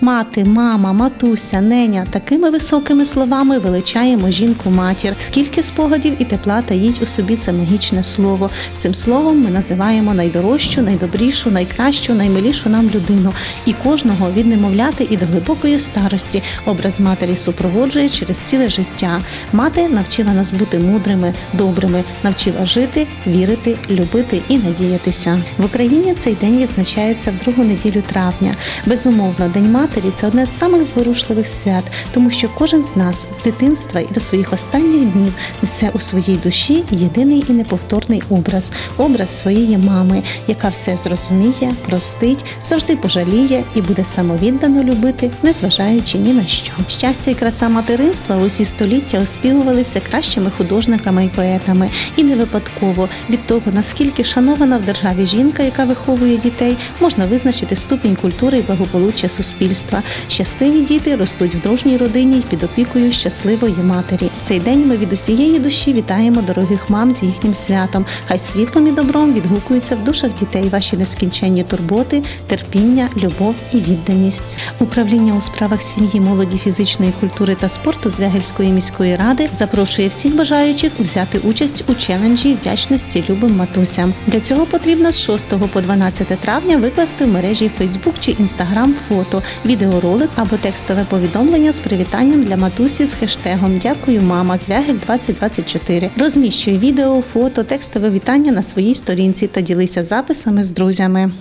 Мати, мама, матуся, неня такими високими словами величаємо жінку матір. Скільки спогадів і тепла таїть у собі це магічне слово. Цим словом ми називаємо найдорожчу, найдобрішу, найкращу, наймилішу нам людину. І кожного від немовляти і до глибокої старості образ матері супроводжує через ціле життя. Мати навчила нас бути мудрими, добрими, навчила жити, вірити, любити і надіятися. В Україні цей день відзначається в другу неділю травня. Безумовно, День матері це одне з самих зворушливих свят, тому що кожен з нас з дитинства і до своїх останніх днів несе у своїй душі єдиний і неповторний образ образ своєї мами, яка все зрозуміє, простить, завжди пожаліє і буде самовіддано любити, незважаючи ні на що. Щастя і краса материнства усі століття оспівувалися кращими художниками і поетами, і не випадково від того, наскільки шанована в державі жінка, яка виховує дітей, можна визначити ступінь культури і благополуччя суспільства. Щасливі діти ростуть в дружній родині й під опікою щасливої матері. Цей день ми від усієї душі вітаємо дорогих мам з їхнім святом. Хай світлом і добром відгукуються в душах дітей ваші нескінченні турботи, терпіння, любов і відданість. Управління у справах сім'ї, молоді, фізичної культури та спорту Звягельської міської ради запрошує всіх бажаючих взяти участь у челенджі вдячності любим матусям. Для цього потрібно з 6 по 12 травня викласти в мережі Facebook чи Instagram фото, відеоролик або текстове повідомлення з привітанням для матусі з хештегом Дякую, мама Звягель 2024. Розміщуй відео, фото, текстове вітання на своїй сторінці та ділися записами з друзями.